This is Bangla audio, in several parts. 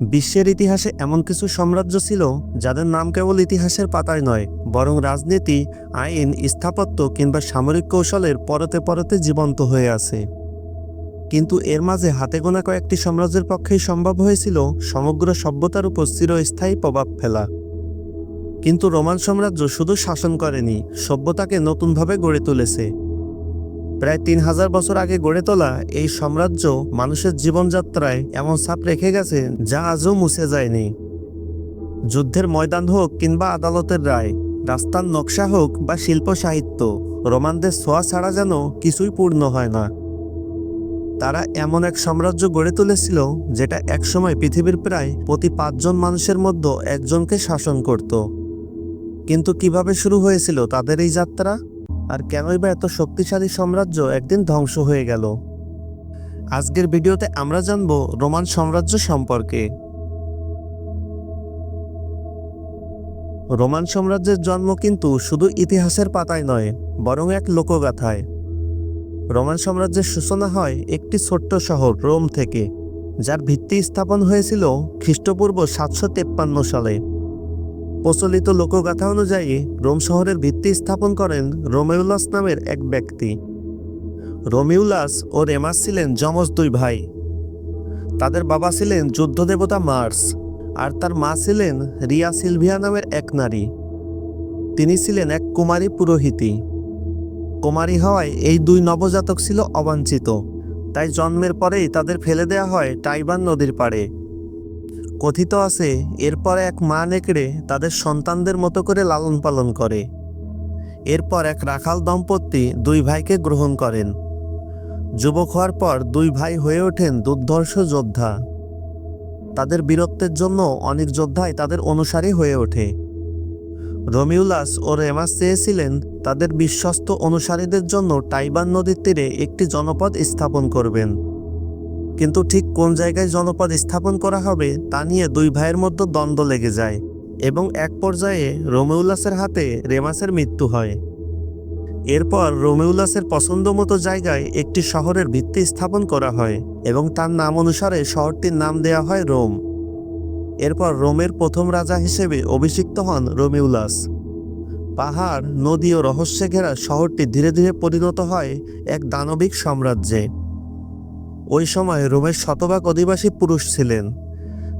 বিশ্বের ইতিহাসে এমন কিছু সাম্রাজ্য ছিল যাদের নাম কেবল ইতিহাসের পাতায় নয়, বরং রাজনীতি, আইন, স্থাপত্য কিংবা সামরিক কৌশলের পরতে পরতে জীবন্ত হয়ে আছে। কিন্তু এর মাঝে হাতে গোনা কয়েকটি সাম্রাজ্যের পক্ষেই সম্ভব হয়েছিল সমগ্র সভ্যতার উপর চিরস্থায়ী প্রভাব ফেলা। কিন্তু রোমান সাম্রাজ্য শুধু শাসন করেনি, সভ্যতাকে নতুনভাবে গড়ে তুলেছে। প্রায় তিন হাজার বছর আগে গড়ে তোলা এই সাম্রাজ্য মানুষের জীবনযাত্রায় এমন ছাপ রেখে গেছে যা আজও মুছে যায়নি। যুদ্ধের ময়দান হোক কিংবা আদালতের রায় রাস্তার নকশা হোক বা শিল্প সাহিত্য, রোমানদের ছোঁয়া ছাড়া যেন কিছুই পূর্ণ হয় না। তারা এমন এক সাম্রাজ্য গড়ে তুলেছিল যেটা একসময় পৃথিবীর প্রায় প্রতি পাঁচজন মানুষের মধ্যে একজনকে শাসন করত। কিন্তু কীভাবে শুরু হয়েছিল তাদের এই যাত্রা? আর কেনই বা এত শক্তিশালী সাম্রাজ্য একদিন ধ্বংস হয়ে গেল? আজকের ভিডিওতে আমরা জানব রোমান সাম্রাজ্য সম্পর্কে। রোমান সাম্রাজ্যের জন্ম কিন্তু শুধু ইতিহাসের পাতায় নয়, বরং এক লোকগাথায়। রোমান সাম্রাজ্যের সূচনা হয় একটি ছোট্ট শহর, রোম থেকে, যার ভিত্তি স্থাপন হয়েছিল খ্রিস্টপূর্ব সাতশো সালে। প্রচলিত লোকগাথা অনুযায়ী রোম শহরের ভিত্তি স্থাপন করেন রোমেউলাস নামের এক ব্যক্তি। রোমিউলাস ও রেমাস ছিলেন যমজ দুই ভাই। তাদের বাবা ছিলেন যুদ্ধ দেবতা মার্স আর তার মা ছিলেন রিয়া সিলভিয়া নামের এক নারী। তিনি ছিলেন এক কুমারী পুরোহিতী। কুমারী হওয়ায় এই দুই নবজাতক ছিল অবাঞ্ছিত। তাই জন্মের পরেই তাদের ফেলে দেওয়া হয় টাইবান নদীর পাড়ে। কথিত আছে, এরপর এক মা নেকড়ে তাদের সন্তানদের মতো করে লালন পালন করে। এরপর এক রাখাল দম্পতি দুই ভাইকে গ্রহণ করেন। যুবক হওয়ার পর দুই ভাই হয়ে ওঠেন দুর্ধর্ষ যোদ্ধা। তাদের বীরত্বের জন্য অনেক যোদ্ধাই তাদের অনুসারী হয়ে ওঠে। রমিউলাস ও রেমাস চেয়েছিলেন তাদের বিশ্বস্ত অনুসারীদের জন্য টাইবান নদীর তীরে একটি জনপদ স্থাপন করবেন। কিন্তু ঠিক কোন জায়গায় জনপদ স্থাপন করা হবে, তা নিয়ে দুই ভাইয়ের মধ্যে দ্বন্দ্ব লেগে যায় এবং এক পর্যায়ে রোমেউলাসের হাতে রেমাসের মৃত্যু হয়। এরপর রোমেউলাসের পছন্দ মতো জায়গায় একটি শহরের ভিত্তি স্থাপন করা হয় এবং তার নাম অনুসারে শহরটির নাম দেওয়া হয় রোম। এরপর রোমের প্রথম রাজা হিসেবে অভিষিক্ত হন রোমিউলাস। পাহাড়, নদী ও রহস্যে ঘেরা শহরটি ধীরে ধীরে পরিণত হয় এক দানবিক সাম্রাজ্যে। ওই সময় রোমের শতভাগ অধিবাসী পুরুষ ছিলেন।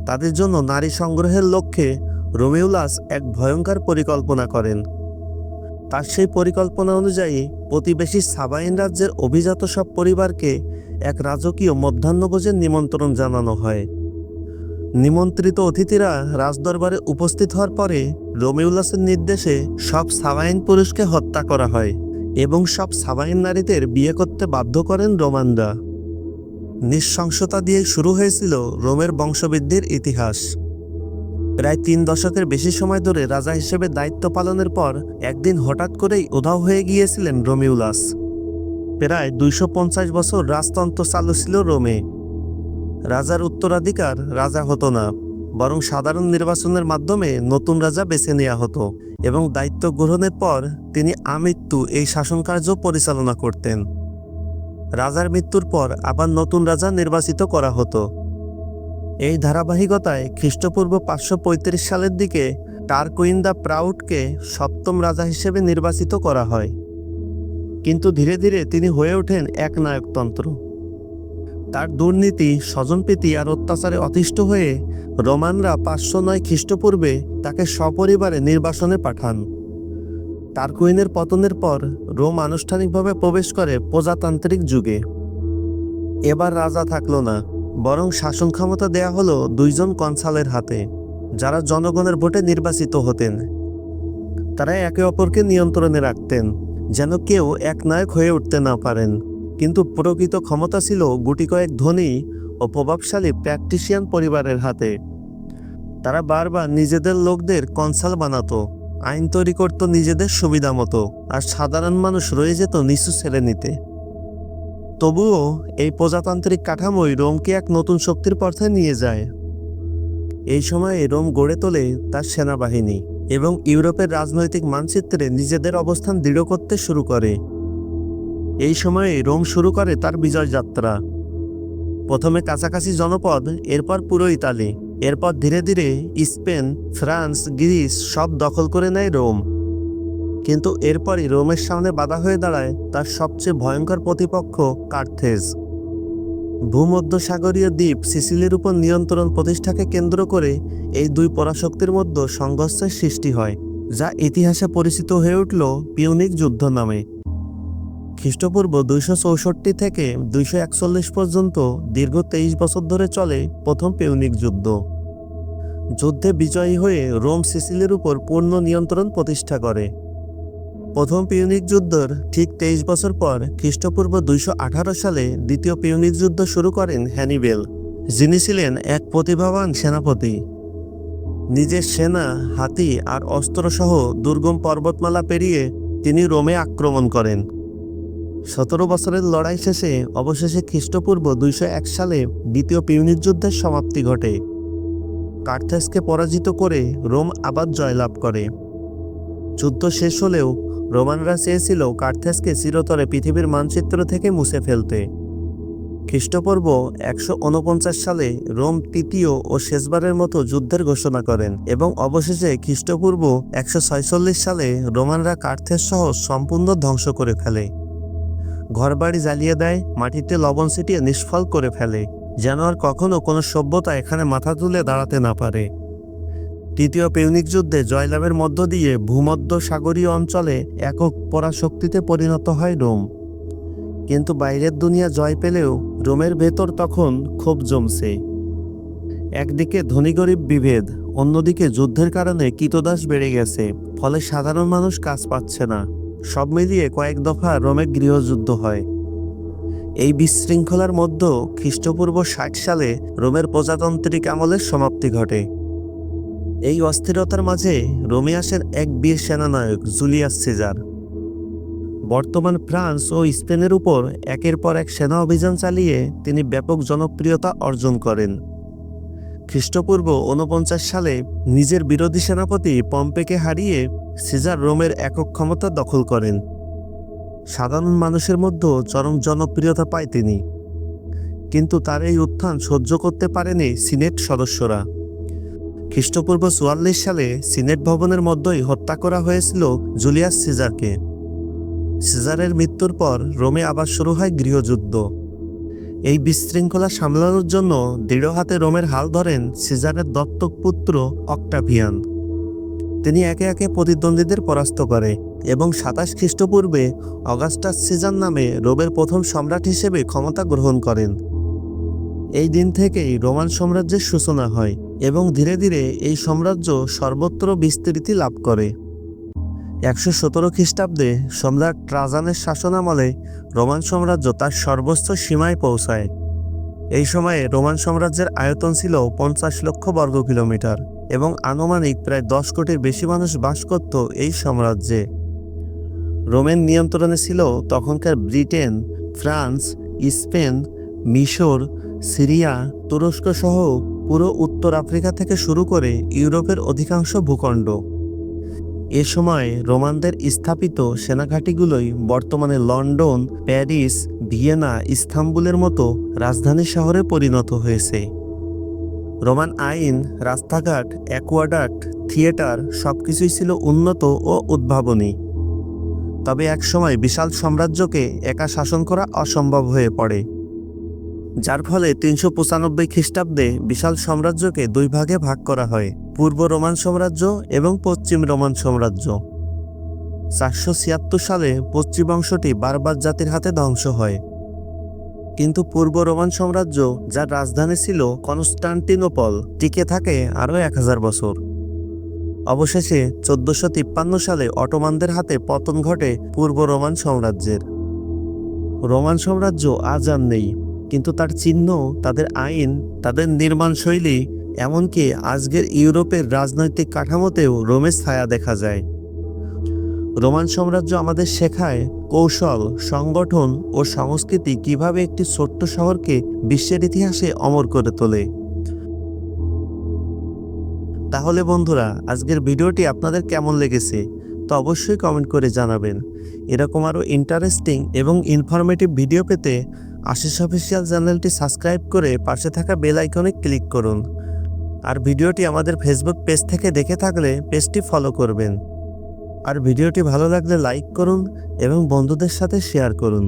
তাদের জন্য নারী সংগ্রহের লক্ষ্যে রোমিউলাস এক ভয়ঙ্কর পরিকল্পনা করেন। তার সেই পরিকল্পনা অনুযায়ী প্রতিবেশী সাবাইন রাজ্যের অভিজাত সব পরিবারকে এক রাজকীয় মধ্যাহ্নভোজের নিমন্ত্রণ জানানো হয়। নিমন্ত্রিত অতিথিরা রাজদরবারে উপস্থিত হওয়ার পরে রোমিউলাসের নির্দেশে সব সাবাইন পুরুষকে হত্যা করা হয় এবং সব সাবাইন নারীদের বিয়ে করতে বাধ্য করেন রোমানরা। নিঃশংসতা দিয়ে শুরু হয়েছিল রোমের বংশবৃদ্ধির ইতিহাস। প্রায় তিন দশকের বেশি সময় ধরে রাজা হিসেবে দায়িত্ব পালনের পর একদিন হঠাৎ করেই উধাও হয়ে গিয়েছিলেন রোমিউলাস। প্রায় দুইশো পঞ্চাশ বছর রাজতন্ত্র চালু ছিল রোমে। রাজার উত্তরাধিকার রাজা হতো না, বরং সাধারণ নির্বাচনের মাধ্যমে নতুন রাজা বেছে নেওয়া হতো এবং দায়িত্ব গ্রহণের পর তিনি আমৃত্যু এই শাসনকার্য পরিচালনা করতেন। রাজার মৃত্যুর পর আবার নতুন রাজা নির্বাচিত করা হতো। এই ধারাবাহিকতায় খ্রিস্টপূর্ব পাঁচশো পঁয়ত্রিশ সালের দিকে টারকুইন দ্য প্রাউডকে সপ্তম রাজা হিসেবে নির্বাচিত করা হয়। কিন্তু ধীরে ধীরে তিনি হয়ে ওঠেন এক নায়কতন্ত্র তার দুর্নীতি, স্বজনপ্রীতি আর অত্যাচারে অতিষ্ঠ হয়ে রোমানরা পাঁচশো নয় খ্রিস্টপূর্বে তাকে সপরিবারে নির্বাসনে পাঠান। টারকুইনের পতনের পর রোম আনুষ্ঠানিকভাবে প্রবেশ করে প্রজাতান্ত্রিক যুগে। এবার রাজা থাকল না, বরং শাসন ক্ষমতা দেয়া হলো দুইজন কনসালের হাতে, যারা জনগণের ভোটে নির্বাচিত হতেন। তারা একে অপরকে নিয়ন্ত্রণে রাখতেন, যেন কেউ একনায়ক হয়ে উঠতে না পারেন। কিন্তু প্রকৃত ক্ষমতা ছিল গুটি কয়েক ধনী ও প্রভাবশালী প্র্যাকটিশিয়ান পরিবারের হাতে। তারা বারবার নিজেদের লোকদের কনসাল বানাতো। আইন তৈরি করত নিজেদের সুবিধা মতো, আর সাধারণ মানুষ রয়ে যেত নিচু নিতে। তবুও এই প্রজাতান্ত্রিক কাঠামোই রোমকে এক নতুন শক্তির পথে নিয়ে যায়। এই সময়ে রোম গড়ে তোলে তার সেনাবাহিনী এবং ইউরোপের রাজনৈতিক মানচিত্রে নিজেদের অবস্থান দৃঢ় করতে শুরু করে। এই সময়ে রোম শুরু করে তার বিজয় যাত্রা। প্রথমে কাছাকাছি জনপদ, এরপর পুরো ইতালি। এরপর ধীরে ধীরে স্পেন, ফ্রান্স, গ্রিস সব দখল করে নেয় রোম। কিন্তু এরপরই রোমের সামনে বাধা হয়ে দাঁড়ায় তার সবচেয়ে ভয়ঙ্কর প্রতিপক্ষ কার্থেজ। ভূমধ্যসাগরীয় দ্বীপ সিসিলির উপর নিয়ন্ত্রণ প্রতিষ্ঠাকে কেন্দ্র করে এই দুই পরাশক্তির মধ্যে সংঘর্ষের সৃষ্টি হয়, যা ইতিহাসে পরিচিত হয়ে উঠল পিউনিক যুদ্ধ নামে। খ্রিস্টপূর্ব দুইশো চৌষট্টি থেকে দুইশো একচল্লিশ পর্যন্ত দীর্ঘ তেইশ বছর ধরে চলে প্রথম পিউনিক যুদ্ধ। যুদ্ধে বিজয়ী হয়ে রোম সিসিলির উপর পূর্ণ নিয়ন্ত্রণ প্রতিষ্ঠা করে। প্রথম পিউনিক যুদ্ধের ঠিক তেইশ বছর পর খ্রিস্টপূর্ব দুইশো আঠারো সালে দ্বিতীয় পিউনিক যুদ্ধ শুরু করেন হ্যানিবেল, যিনি ছিলেন এক প্রতিভাবান সেনাপতি। নিজের সেনা, হাতি আর অস্ত্রসহ দুর্গম পর্বতমালা পেরিয়ে তিনি রোমে আক্রমণ করেন। সতেরো বছরের লড়াই শেষে অবশেষে খ্রিস্টপূর্ব দুইশো এক সালে দ্বিতীয় পিউনিক যুদ্ধের সমাপ্তি ঘটে। কার্থেসকে পরাজিত করে রোম আবার জয়লাভ করে। যুদ্ধ শেষ হলেও রোমানরা চেয়েছিল কার্থেসকে চিরতরে পৃথিবীর মানচিত্র থেকে মুছে ফেলতে। খ্রিস্টপূর্ব একশো উনপঞ্চাশ সালে রোম তৃতীয় ও শেষবারের মতো যুদ্ধের ঘোষণা করেন এবং অবশেষে খ্রিস্টপূর্ব একশো ছয়চল্লিশ সালে রোমানরা কার্থেস সহ সম্পূর্ণ ধ্বংস করে ফেলে। ঘরবাড়ি জ্বালিয়ে দেয়, মাটিতে লবণ ছিটিয়ে নিষ্ফল করে ফেলে। যেন আর কখনো কোনো সভ্যতা এখানে মাথা তুলে দাঁড়াতে না পারে। তৃতীয় পিউনিক যুদ্ধে জয়লাভের মধ্য দিয়ে ভূমধ্য সাগরীয় অঞ্চলে একক পরাশক্তিতে পরিণত হয় রোম। কিন্তু বাইরের দুনিয়া জয় পেলেও রোমের ভেতর তখন ক্ষোভ জমছে। একদিকে ধনী গরিব বিভেদ, অন্যদিকে যুদ্ধের কারণে কীতদাস বেড়ে গেছে, ফলে সাধারণ মানুষ কাজ পাচ্ছে না। সব মিলিয়ে কয়েক দফা রোমে গৃহযুদ্ধ হয়। এই বিশৃঙ্খলার মধ্যে খ্রিস্টপূর্ব ষাট সালে রোমের প্রজাতান্ত্রিক আমলের সমাপ্তি ঘটে। এই অস্থিরতার মাঝে রোমে আসেন এক বীর সেনানায়ক, জুলিয়াস সিজার। বর্তমান ফ্রান্স ও স্পেনের উপর একের পর এক সেনা অভিযান চালিয়ে তিনি ব্যাপক জনপ্রিয়তা অর্জন করেন। খ্রিস্টপূর্ব ঊনপঞ্চাশ সালে নিজের বিরোধী সেনাপতি পম্পেকে হারিয়ে সিজার রোমের একক ক্ষমতা দখল করেন। সাধারণ মানুষের মধ্যেও চরম জনপ্রিয়তা পায় তিনি। কিন্তু তার এই উত্থান সহ্য করতে পারেনি সিনেট সদস্যরা। খ্রিস্টপূর্ব চুয়াল্লিশ সালে সিনেট ভবনের মধ্যেই হত্যা করা হয়েছিল জুলিয়াস সিজারকে। সিজারের মৃত্যুর পর রোমে আবার শুরু হয় গৃহযুদ্ধ। এই বিশৃঙ্খলা সামলানোর জন্য দৃঢ় হাতে রোমের হাল ধরেন সিজারের দত্তক পুত্র অক্টাভিয়ান। তিনি একে একে প্রতিদ্বন্দ্বীদের পরাস্ত করে। এবং সাতাশ খ্রিস্টপূর্বে অগাস্টাস সিজার নামে রোমের প্রথম সম্রাট হিসেবে ক্ষমতা গ্রহণ করেন। এই দিন থেকেই রোমান সাম্রাজ্যের সূচনা হয় এবং ধীরে ধীরে এই সাম্রাজ্য সর্বত্র বিস্তৃতি লাভ করে। একশো সতেরো খ্রিস্টাব্দে সম্রাট ট্রাজানের শাসনামলে রোমান সাম্রাজ্য তার সর্বোচ্চ সীমায় পৌঁছায়। এই সময়ে রোমান সাম্রাজ্যের আয়তন ছিল পঞ্চাশ লক্ষ বর্গ কিলোমিটার এবং আনুমানিক প্রায় দশ কোটির বেশি মানুষ বাস করত এই সাম্রাজ্যে। রোমের নিয়ন্ত্রণে ছিল তখনকার ব্রিটেন, ফ্রান্স, স্পেন, মিশর, সিরিয়া তুরস্ক সহ পুরো উত্তর আফ্রিকা থেকে শুরু করে ইউরোপের অধিকাংশ ভূখণ্ড। এ সময় রোমানদের স্থাপিত সেনাঘাঁটিগুলোই বর্তমানে লন্ডন, প্যারিস, ভিয়েনা, ইস্তাম্বুলের মতো রাজধানী শহরে পরিণত হয়েছে। রোমান আইন, রাস্তাঘাট অ্যাকোয়াডাক্ট থিয়েটার সবকিছুই ছিল উন্নত ও উদ্ভাবনী। তবে একসময় বিশাল সাম্রাজ্যকে একা শাসন করা অসম্ভব হয়ে পড়ে। যার ফলে তিনশো পঁচানব্বই খ্রিস্টাব্দে বিশাল সাম্রাজ্যকে দুই ভাগে ভাগ করা হয়, পূর্ব রোমান সাম্রাজ্য এবং পশ্চিম রোমান সাম্রাজ্য। চারশো ছিয়াত্তর সালে পশ্চিম অংশটি বারবার জাতির হাতে ধ্বংস হয়। কিন্তু পূর্ব রোমান সাম্রাজ্য, যার রাজধানী ছিল কনস্টান্টিনোপল, টিকে থাকে আরও এক হাজার বছর। অবশেষে চোদ্দশো তিপ্পান্ন সালে অটোমানদের হাতে পতন ঘটে পূর্ব রোমান সাম্রাজ্যের। রোমান সাম্রাজ্য আজ আর নেই, কিন্তু তার চিহ্ন, তাদের আইন, তাদের নির্মাণ শৈলী, এমনকি আজকের ইউরোপের রাজনৈতিক কাঠামোতেও রোমের ছায়া দেখা যায়। রোমান সাম্রাজ্য আমাদের শেখায় কৌশল, সংগঠন ও সংস্কৃতি কীভাবে একটি ছোট্ট শহরকে বিশ্বের ইতিহাসে অমর করে তোলে। তাহলে বন্ধুরা, আজকের ভিডিওটি আপনাদের কেমন লেগেছে তো অবশ্যই কমেন্ট করে জানাবেন। এরকম আরও ইন্টারেস্টিং এবং ইনফরমেটিভ ভিডিও পেতে আশিস অফিসিয়াল চ্যানেলটি সাবস্ক্রাইব করে পাশে থাকা বেল আইকনে ক্লিক করুন। আর ভিডিওটি আমাদের ফেসবুক পেজ থেকে দেখে থাকলে পেজটি ফলো করবেন। আর ভিডিওটি ভালো লাগলে লাইক করুন এবং বন্ধুদের সাথে শেয়ার করুন।